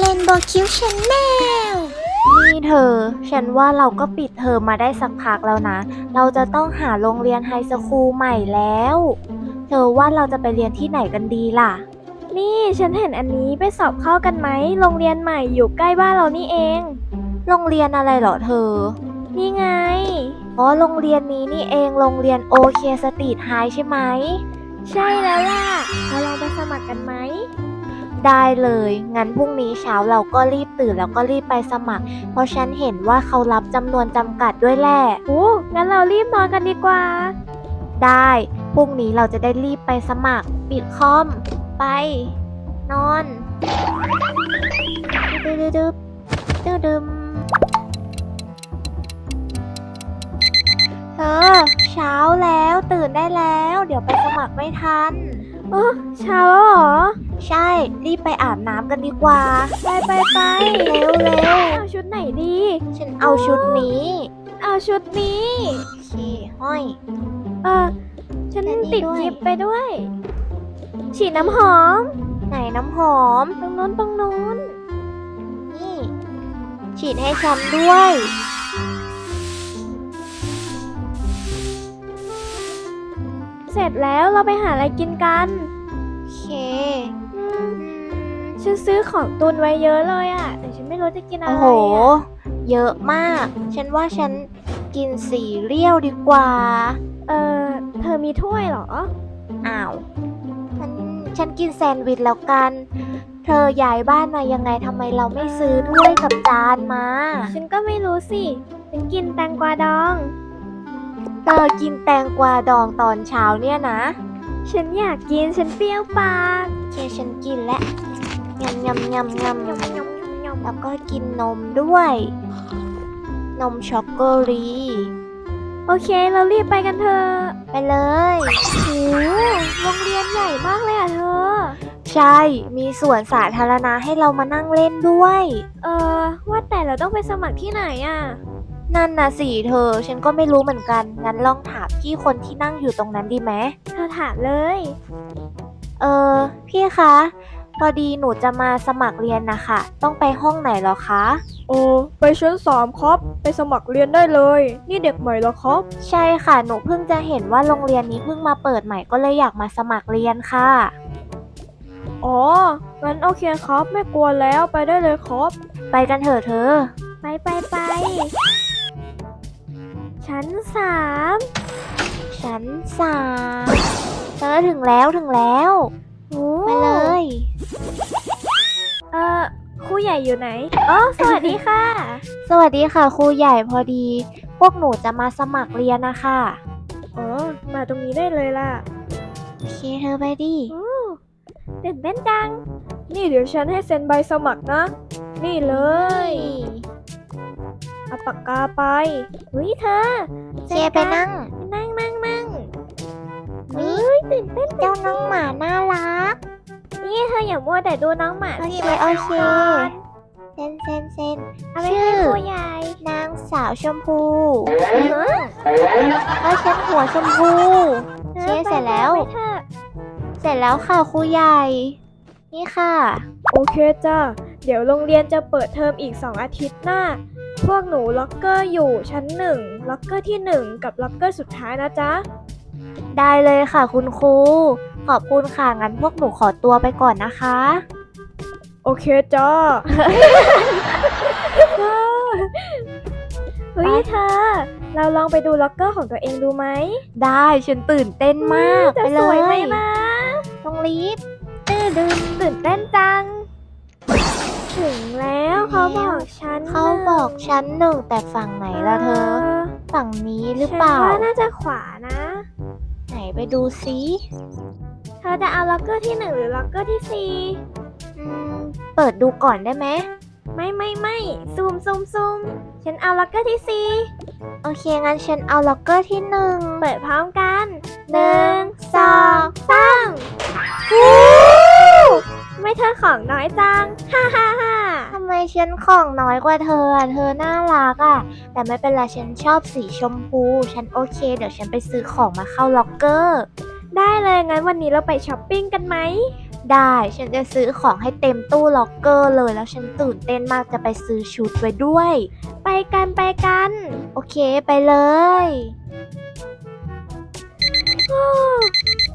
เล่นโบคิวชาแนลนี่เธอ ฉันว่าเราก็ปิดเทอมมาได้สักพักแล้วนะ เราจะต้องหาโรงเรียนไฮสคูลใหม่แล้ว เธอว่าเราจะไปเรียนที่ไหนกันดีล่ะ นี่ฉันเห็นอันนี้ไปสอบเข้ากันไหม โรงเรียนใหม่อยู่ใกล้บ้านเรานี่เอง โรงเรียนอะไรเหรอเธอ นี่ไง อ๋อ โรงเรียนนี้นี่เอง โรงเรียนโอเคสตรีทไฮใช่ไหม ใช่แล้วล่ะ เราลองไปสมัครกันไหม ได้เลย งั้นพรุ่งนี้เช้าเราก็รีบตื่นแล้วก็รีบไปสมัคร เพราะฉันเห็นว่าเขารับจำนวนจำกัดด้วยแหละโอ้งั้นเรารีบนอนกันดีกว่า ได้ พรุ่งนี้เราจะได้รีบไปสมัคร ปิดคอม ไป นอนดึบดึบดึบดึบดึมเธอเช้าแล้วตื่นได้แล้ว เดี๋ยวไปสมัครไม่ทันเออเช้าแล้วเหรอ ใช่ รีบไปอาบน้ำกันดีกว่า ไปไปไปเร็วเร็วเอาชุดไหนดี ฉันเอาชุดนี้ เอาชุดนี้โอเคห้อย เออฉันอันนี้ติดด้วยยิบไปด้วย ฉีดน้ำหอม ไหนน้ำหอม ตรงนู้นตรงนู้น นี่ ฉีดให้ฉันด้วยเสร็จแล้วเราไปหาอะไรกินกัน โอเคอืม ฉันซื้อของตุนไว้เยอะเลยอะแต่ฉันไม่รู้จะกินอะไรโอ้โห อะเยอะมาก ฉันว่าฉันกินสีเรียวดีกว่า เออเธอมีถ้วยเหรอ อ้าวฉันฉันกินแซนด์วิชแล้วกัน เธอย้ายบ้านมายังไงทำไมเราไม่ซื้อถ้วยกับจานมา ฉันก็ไม่รู้สิ ฉันกินแตงกวาดอง เธอกินแตงกวาดองตอนเช้าเนี่ยนะ ฉันอยากกิน ฉันเปรี้ยวปากโอเคฉันกินแล้ว ยำยำยำยำยำยำยำแล้วก็กินนมด้วย นมช็อกโกแลตโอเค เรารีบไปกันเถอะไปเลยโอ้โรงเรียนใหญ่มากเลยอะเธอ ใช่ มีสวนสาธารณะให้เรามานั่งเล่นด้วย เออ ว่าแต่เราต้องไปสมัครที่ไหนอะ นั่นนะสิเธอ ฉันก็ไม่รู้เหมือนกัน งั้นลองถามพี่คนที่นั่งอยู่ตรงนั้นดีไหม เธอถามเลย เออ พี่คะ พอดีหนูจะมาสมัครเรียนนะคะ ต้องไปห้องไหนเหรอคะ โอ้ไปชั้นสามครับ ไปสมัครเรียนได้เลย นี่เด็กใหม่แล้วครับ ใช่ค่ะ หนูเพิ่งจะเห็นว่าโรงเรียนนี้เพิ่งมาเปิดใหม่ก็เลยอยากมาสมัครเรียนค่ะ อ๋อ งั้นโอเคครับ ไม่กลัวแล้วไปได้เลยครับ ไปกันเถอะเธอ ไปไปไป ชั้นสามชั้นสามเธอถึงแล้วถึงแล้ว โอ้ไปเลย เออครูใหญ่อยู่ไหนอ๋อสวัสดีค่ะ สวัสดีค่ะครูใหญ่พอดี พวกหนูจะมาสมัครเรียนนะคะอ๋อ มาตรงนี้ได้เลยล่ะโอเคเธอไปดิโอ้ตื่นเต้นจัง นี่เดี๋ยวฉันให้เซ็นใบสมัครนะ นี่เลยเอาปากกาไปเฮ้ยเธอเจไปนั่งนั่งนั่งนั่ง วิเฮ้ยตื่นเต้นเจ้าน้องหมาน่ารัก นี่เธออย่ามัวแต่ดูน้องหมาโอสิเคมาโอทำเคก่อนเซนเซนเซนเอาไปชื่ให้อครูใหญ่นางสาวชมพูเออแล้วฉันหัวชมพูออเช็ดเสร็จแล้วไปเถอะเสร็จแล้วค่ะครูใหญ่ นี่ค่ะ โอเคจ้าเดี๋ยวโรงเรียนจะเปิดเทอมอีก 2 อาทิตย์หน้า พวกหนูล็อกเกอร์อยู่ชั้น 1 ล็อกเกอร์ที่ 1 กับล็อกเกอร์สุดท้ายนะจ๊ะ ได้เลยค่ะคุณครู ขอบคุณค่ะ งั้นพวกหนูขอตัวไปก่อนนะคะ โอเคจ้า เฮ้ยเธอ เราลองไปดูล็อกเกอร์ของตัวเองดูไหมได้ฉันตื่นเต้นมากจะไปเลสวยไหมยนะต้องรีบตื่นตื่นตื่นเต้นจัง ถึงแล้วเขาบอกฉันเขาบอกชั้นหนึ่งแต่ฝั่งไหนล่ะเธอ ฝั่งนี้หรือเปล่า ฉันว่าน่าจะขวานะไหน ไปดูซิเธอจะเอาล็อกเกอร์ที่หนึ่งหรือล็อกเกอร์ที่สี่อืมเปิดดูก่อนได้ไหมไม่ไม่ไม่ซูมซูมซูมฉันเอาล็อกเกอร์ที่สี่โอเคงั้นฉันเอาล็อกเกอร์ที่หนึ่งเปิดพร้อมกันหนึ่งสองสาม ไม่เธอของน้อยจัง ฮ่าฮ่าฮ่าทำไมฉันของน้อยกว่าเธออะเธอน่ารักอะ แต่ไม่เป็นไรฉันชอบสีชมพู ฉันโอเค เดี๋ยวฉันไปซื้อของมาเข้าล็อกเกอร์ ได้เลยงั้นวันนี้เราไปช้อปปิ้งกันไหม ได้ฉันจะซื้อของให้เต็มตู้ล็อกเกอร์เลย แล้วฉันตื่นเต้นมากจะไปซื้อชุดไว้ด้วย ไปกันไปกัน โอเคไปเลย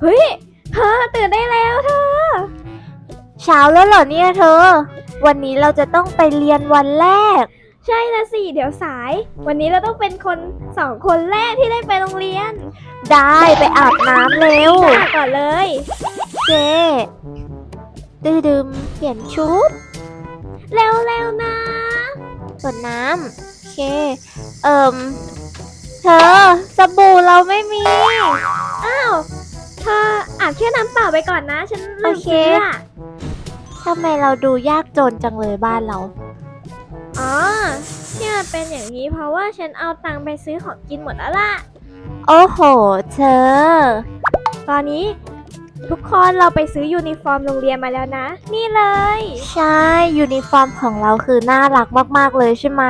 เฮ้ยเธอตื่นได้แล้วเธอ เช้าแล้วเหรอเนี่ยเธอ วันนี้เราจะต้องไปเรียนวันแรก ใช่นะสิ เดี๋ยวสาย วันนี้เราต้องเป็นคนสองคนแรกที่ได้ไปโรงเรียนได้ไปอาบน้ำเร็ว จ้าก่อนเลย เจดือดึมเปลี่ยนชุดเร็วๆนะ กดน้ำโอเค เอิมเธอ สบู่เราไม่มี อ้าว เธออาบแค่น้ำเปล่าไปก่อนนะ ฉันลืโอมเค ซื้ออะ ทำไมเราดูยากจนจังเลยบ้านเรา อ๋อที่มันเป็นอย่างนี้เพราะว่าฉันเอาตังค์ไปซื้อของกินหมดแล้วล่ะ โอ้โห เธอ ตอนนี้ทุกคนเราไปซื้อยูนิฟอร์มโรงเรียนมาแล้วนะ นี่เลย ใช่ ยูนิฟอร์มของเราคือน่ารักมาก ๆ เลยใช่ไหม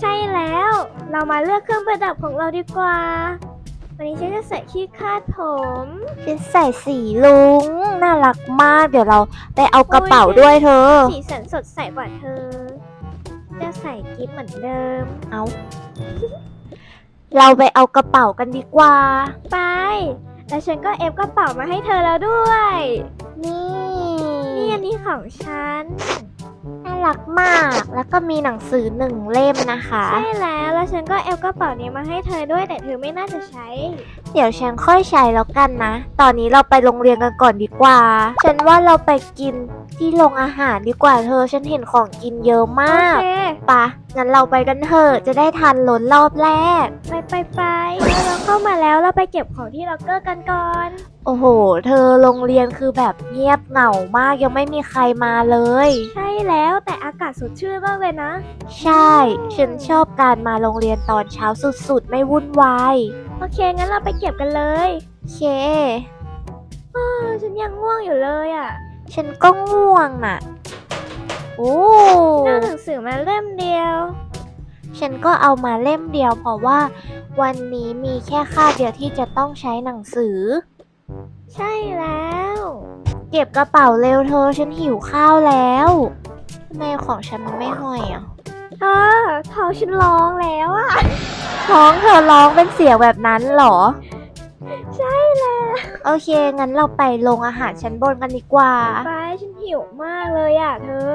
ใช่แล้ว เรามาเลือกเครื่องประดับของเราดีกว่าวันนี้ฉันจะ ใส่ขี้คาดผมเป็นใส่สีลุงน่ารักมาก เดี๋ยวเราไปเอากระเป๋าโอ้ยด้วยเธอ สีสันสดใสกว่าเธอ จะใส่กิฟเหมือนเดิม เอา เราไปเอากระเป๋ากันดีกว่า ไป แล้วฉันก็เอฟกระเป๋ามาให้เธอแล้วด้วย นี่ นี่อันนี้ของฉันน่า รักมาก แล้วก็มีหนังสือหนึ่งเล่มนะคะ ใช่แล้ว แล้วฉันก็เอฟกระเป๋านี้มาให้เธอด้วย แต่เธอไม่น่าจะใช้ เดี๋ยวฉันค่อยใช้แล้วกันนะ ตอนนี้เราไปโรงเรียนกันก่อนดีกว่า ฉันว่าเราไปกิน ที่โรงอาหารดีกว่าเธอ ฉันเห็นของกินเยอะโอมากเค ปะ งั้นเราไปกันเถอะ จะได้ทันล้นรอบแรก ไปไปไปแล้วเราเข้ามาแล้วเราไปเก็บของที่ล็อกเกอร์กันก่อน โอ้โห เธอโรงเรียนคือแบบเงียบเหงามากยังไม่มีใครมาเลย ใช่แล้วแต่อากาศสดชื่นมากเลยนะ ใช่ ฉันชอบการมาโรงเรียนตอนเช้าสุดๆ ไม่วุ่นวายโอเค งั้นเราไปเก็บกันเลยโอเคเออฉันยังง่วงอยู่เลยอะ ฉันก็ง่วงน่ะ โอ้เอาหนังสือมาเล่มเดียว ฉันก็เอามาเล่มเดียว เพราะว่าวันนี้มีแค่คาบเดียวที่จะต้องใช้หนังสือ ใช่แล้ว เก็บกระเป๋าเร็วเธอ ฉันหิวข้าวแล้วทำไมของฉันมันไม่ห้อยอะเธอท้องฉันร้องแล้วอะท้องเธอร้องเป็นเสียงแบบนั้นเหรอ ใช่แล้ว โอเค งั้นเราไปโรงอาหารชั้นบนกันดีกว่า ไปฉันหิวมากเลยอะเธอ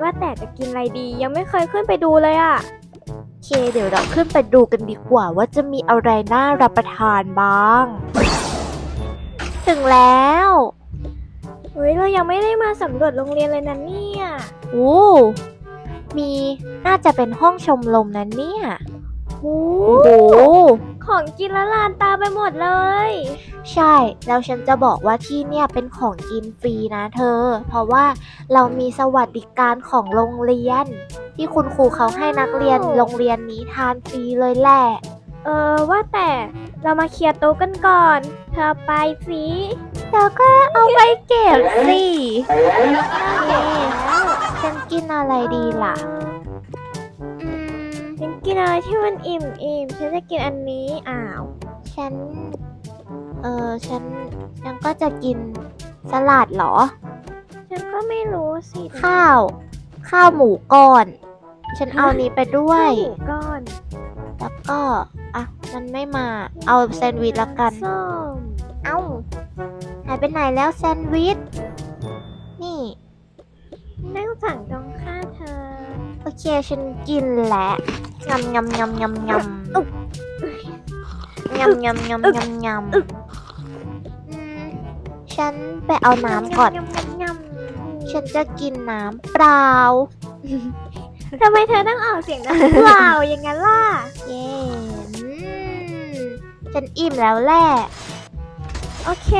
ว่าแต่จะกินอะไรดียังไม่เคยขึ้นไปดูเลยอะ โอเค เดี๋ยวเราขึ้นไปดูกันดีกว่า ว่าจะมีอะไรน่ารับประทานบ้าง ถึงแล้วเฮ้ยเรายังไม่ได้มาสำรวจโรงเรียนเลยนะเนี่ย โอ้ มีน่าจะเป็นห้องชมรมนั้นเนี่ย โอ้โอ้โห ของกินละลานตาไปหมดเลย ใช่ แล้วฉันจะบอกว่าที่เนี่ยเป็นของกินฟรีนะเธอ เพราะว่าเรามีสวัสดิการของโรงเรียน ที่คุณครูเขาให้นักเรียนโรงเรียนนี้ทานฟรีเลยแหละ เออว่าแต่เรามาเคลียร์โต๊ะกันก่อน เธอไปสิเธอก็เอาไปเก็บสิโอเคแล้วฉันกินอะไรดีล่ะอืมฉัน กินอะไรที่มันอิ่มอิ่มๆฉันจะกินอันนี้อ้าว ฉัน เออฉัน ฉันก็จะกินสลัดเหรอ ฉันก็ไม่รู้สิข้าว ข้าวหมูก้อน ฉันเอานี้ไปด้วย ข้าวหมูก้อน แล้วก็ อะ มันไม่มา เอาแซนด์วิชละกัน ส้ม เอ้าหายไปไหนแล้วแซนด์วิช นี่ นั่งสั่งตรงข้างเธอ โอเคฉันกินแหละงำงำงำงำงำอุ๊บงำงำงำงำงำอืมฉันไปเอาน้ำก่อนยำยำยำฉันจะกินน้ำเปล่าทำไมเธอต้องออกเสียงนั้นเปล่าอย่างนั้นล่ะ เย้อืมฉันอิ่มแล้วแหละ โอเค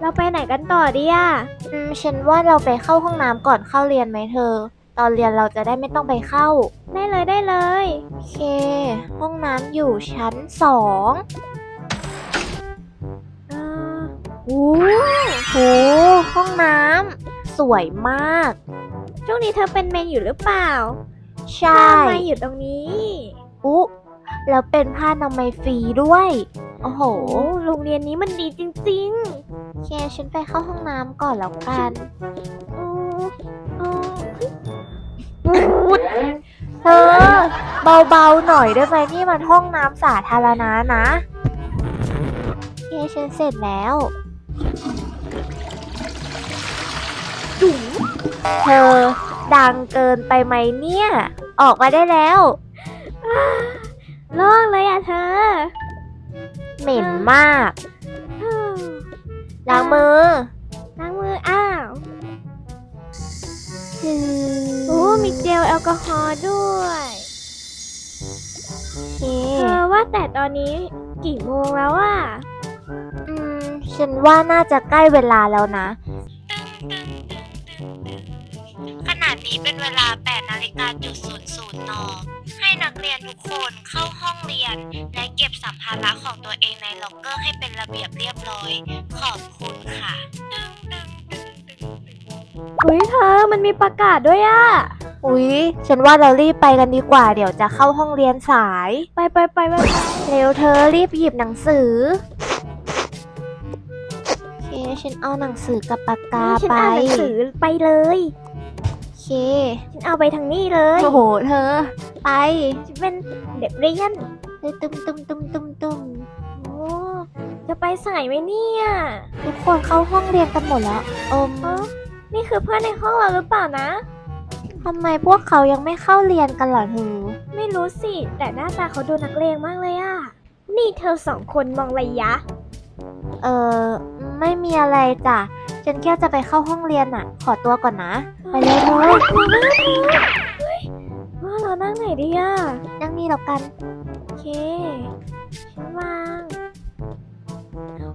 เราไปไหนกันต่อดีอะอืม ฉันว่าเราไปเข้าห้องน้ำก่อนเข้าเรียนไหมเธอ ตอนเรียนเราจะได้ไม่ต้องไปเข้า ได้เลยได้เลยโอเค ห้องน้ำอยู่ชั้นสองเออโอ้โห ห้องน้ำสวยมาก ช่วงนี้เธอเป็นเมนอยู่หรือเปล่า ใช่ทำไมอยู่ตรงนี้อุ๊แล้วเป็นผ้าอนามัยฟรีด้วย โอ้โหโอ้โรงเรียนนี้มันดีจริงเคฉันไปเข้าห้องน้ำก่อนแล้วกัน อืออือเธอ เบาๆหน่อยได้ไหมนี่มันห้องน้ำสาธารณะนะเคฉันเสร็จแล้วจุ๋มเธอ ดังเกินไปไหมเนี่ย ออกมาได้แล้วโล่งเลยอะเธอ เหม็นมากล้างมือล้างมืออ้าวโอ้ มีเจลแอลกอฮอล์ด้วยโอเคเธอว่าแต่ตอนนี้กี่โมงแล้วอะอืม ฉันว่าน่าจะใกล้เวลาแล้วนะขนาดนี้เป็นเวลา 8 นาฬิกาจุดศูนย์ศูนย์นให้นักเรียนทุกคนเข้าห้องเรียน และเก็บสัมภาระของตัวเองในล็อกเกอร์ให้เป็นระเบียบเรียบร้อย ขอบคุณค่ะเฮ้ยเธอ มันมีประกาศด้วยอะ อุ๊ย ฉันว่าเรารีบไปกันดีกว่า เดี๋ยวจะเข้าห้องเรียนสาย ไปไปไปไปไปเร็วเธอรีบหยิบหนังสือโอเคฉันเอาหนังสือกับปากกาฉันไปอ่านหนังสือไปเลย โอเค ฉันเอาไปทางนี้เลย โอ้โห เธอ ไป ฉันเป็นเด็กเรียนตุ้มตุ้มตุ้มตุ้มตุ้มโอ้จะไปสายไหมเนี่ย ทุกคนเข้าห้องเรียนกันหมดแล้วอมเออนี่คือเพื่อนในห้องเราหรือเปล่านะ ทำไมพวกเขายังไม่เข้าเรียนกันเหรอเธอไม่รู้สิ แต่หน้าตาเขาดูนักเลงมากเลยอะนี่เธอสองคนมองอะไรยะ เออไม่มีอะไรจ้ะ ฉันแค่จะไปเข้าห้องเรียนอะขอตัวก่อนนะ ไปเลยเธอว่าเรานั่งไหนดีอะนั่งนี่แล้วกัน โอเค ฉันวาง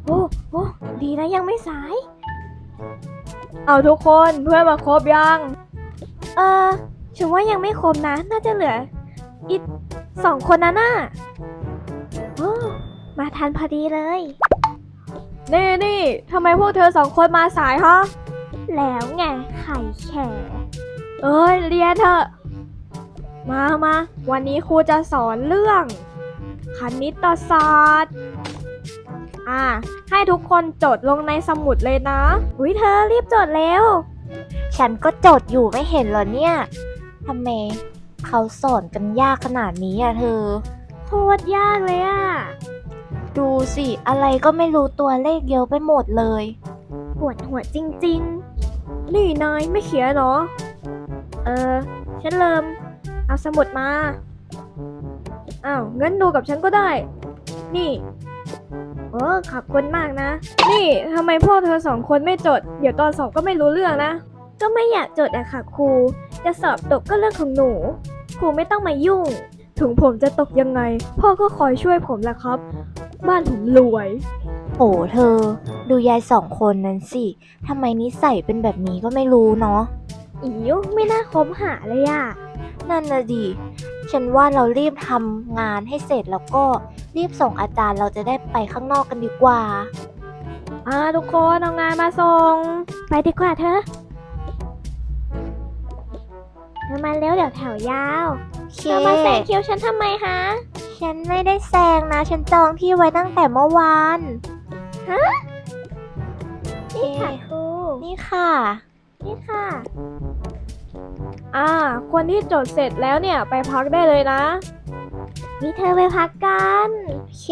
โอ้โอ้ดีนะยังไม่สาย เอาทุกคนเพื่อนมาครบยัง เออฉันว่ายังไม่ครบนะ น่าจะเหลือ อีกสองคนนะน่ะโอ้มาทันพอดีเลย นี่นี่ทำไมพวกเธอสองคนมาสายฮะ แล้วไงไข่แข่เอ้ยเรียนเถอะ มามา วันนี้ครูจะสอนเรื่อง คณิตศาสตร์ อ่า ให้ทุกคนจดลงในสมุดเลยนะ อุ้ยเธอรีบจดเร็ว ฉันก็จดอยู่ไม่เห็นเหรอเนี่ยทำไมเขาสอนกันยากขนาดนี้อะเธอโคตรยากเลยอะ ดูสิอะไรก็ไม่รู้ตัวเลขเยอะไปหมดเลยปวดหัวจริง ๆ นี่นายไม่เขียนหรอ เออ ฉันเริ่ม เอาสมุดมาอ้าวงั้นดูกับฉันก็ได้ นี่โอ้ขอบคุณมากนะ นี่ทำไมพวกเธอสองคนไม่จด เดี๋ยวตอนสอบก็ไม่รู้เรื่องนะ ก็ไม่อยากจดอะค่ะครู จะสอบตกก็เรื่องของหนู ครูไม่ต้องมายุ่ง ถึงผมจะตกยังไง พ่อก็คอยช่วยผมแหละครับ บ้านผมรวย โอ้เธอ ดูยายสองคนนั้นสิทำไมนิสัยเป็นแบบนี้ก็ไม่รู้เนาะอิ๋วไม่น่าคบหาเลยอะนั่นนะดิ ฉันว่าเรารีบทำงานให้เสร็จแล้วก็รีบส่งอาจารย์เราจะได้ไปข้างนอกกันดีกว่า อ่าทุกคนเอางานมาส่ง ไปดีกว่าเธอ เธอมาเร็วเดี๋ยวแถวยาวโอเคเธอมาแซงคิวฉันทำไมฮะ ฉันไม่ได้แซงนะ ฉันจองที่ไว้ตั้งแต่เมื่อวานนี่ค่ะครูนี่ค่ะ นี่ค่ะ อ่า คนที่จดเสร็จแล้วเนี่ยไปพักได้เลยนะนี่เธอไปพักกันโอเค